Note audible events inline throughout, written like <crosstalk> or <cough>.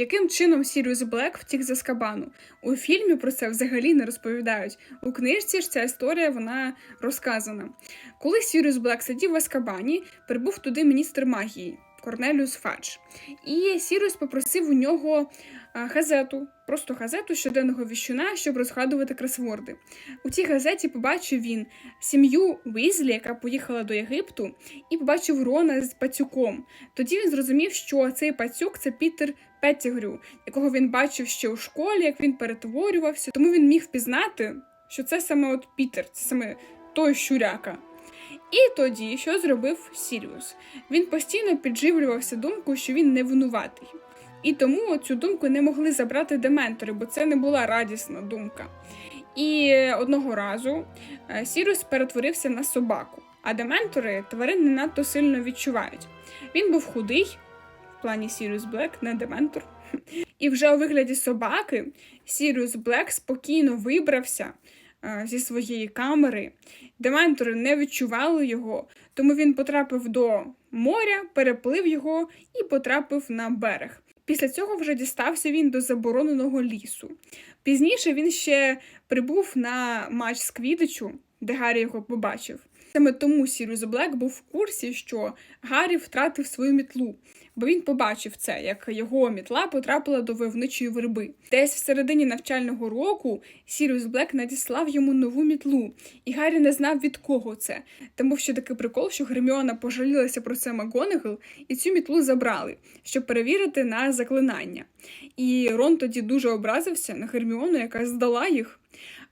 Яким чином Сіріус Блек втік з Азкабану? У фільмі про це взагалі не розповідають. У книжці ж ця історія вона розказана. Коли Сіріус Блек сидів в Азкабані, прибув туди міністр магії Корнеліус Фадж. І Сіріус попросив у нього газету, просто газету щоденного віщуна, щоб розгадувати кросворди. У цій газеті побачив він сім'ю Візлі, яка поїхала до Єгипту, і побачив Рона з пацюком. Тоді він зрозумів, що цей пацюк це Пітер Петтігрю, якого він бачив ще у школі, як він перетворювався. Тому він міг впізнати, що це саме от Пітер, це саме той щуряка. І тоді, що зробив Сіріус? Він постійно підживлювався думкою, що він не винуватий. І тому цю думку не могли забрати дементори, бо це не була радісна думка. І одного разу е, Сіріус перетворився на собаку, а дементори тварин не надто сильно відчувають. Він був худий, в плані Сіріус Блек, не дементор. <laughs> І вже у вигляді собаки Сіріус Блек спокійно вибрався зі своєї камери. Дементори не відчували його, тому він потрапив до моря, переплив його і потрапив на берег. Після цього вже дістався він до забороненого лісу. Пізніше він ще прибув на матч з Квідичу, де Гаррі його побачив. Саме тому Сіріус Блек був в курсі, що Гаррі втратив свою мітлу, бо він побачив це, як його мітла потрапила до войовничої верби. Десь в середині навчального року Сіріус Блек надіслав йому нову мітлу, і Гаррі не знав від кого це. Тому що такий прикол, що Герміона пожалілася про це Макгонагал, і цю мітлу забрали, щоб перевірити на заклинання. І Рон тоді дуже образився на Герміону, яка здала їх.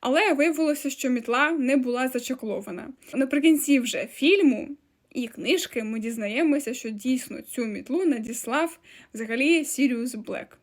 Але виявилося, що мітла не була зачаклована. Наприкінці вже фільму і книжки ми дізнаємося, що дійсно цю мітлу надіслав взагалі Сіріус Блек.